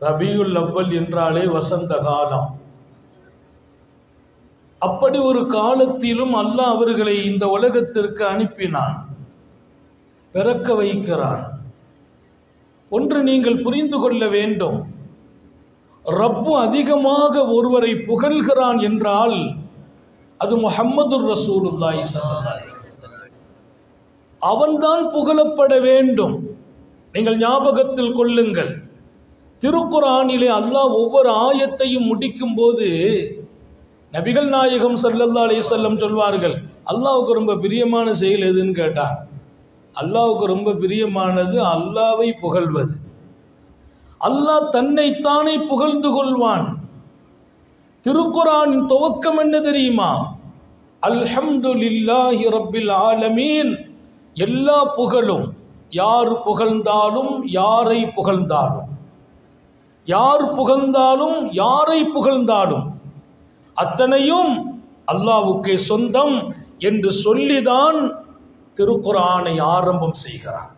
ரபியுல் அவ்வல் என்றாலே வசந்த காலம். அப்படி ஒரு காலத்திலும் அல்லாஹ் அவர்களை இந்த உலகத்திற்கு அனுப்பினான். பிறக்க வைக்கிறான். ஒன்று நீங்கள் புரிந்து கொள்ள வேண்டும். ரப்பு அதிகமாக ஒருவரை புகழ்கிறான் என்றால் அது முஹம்மது ரசூலுல்லாய் அவன்தான் புகழப்பட வேண்டும். நீங்கள் ஞாபகத்தில் கொள்ளுங்கள். திருக்குறானிலே அல்லாஹ் ஒவ்வொரு ஆயத்தையும் முடிக்கும் போது நபிகள் நாயகம் சல்லல்லா அலைஹி சொல்வார்கள் அல்லாவுக்கு ரொம்ப பிரியமான செயல் எதுன்னு கேட்டார். அல்லாவுக்கு ரொம்ப பிரியமானது அல்லாவை புகழ்வது. அல்லாஹ் தன்னைத்தானே புகழ்ந்து கொள்வான். திருக்குறானின் துவக்கம் என்ன தெரியுமா? அல்ஹம்துலில்லாஹி ரப்பில் ஆலமீன். எல்லா புகழும் யார் புகழ்ந்தாலும் யாரை புகழ்ந்தாலும். யார் புகழ்ந்தாலும் யாரை புகழ்ந்தாலும் அத்தனையும் அல்லாவுக்கே சொந்தம் என்று சொல்லிதான் திருக்குறானை ஆரம்பம் செய்கிறான்.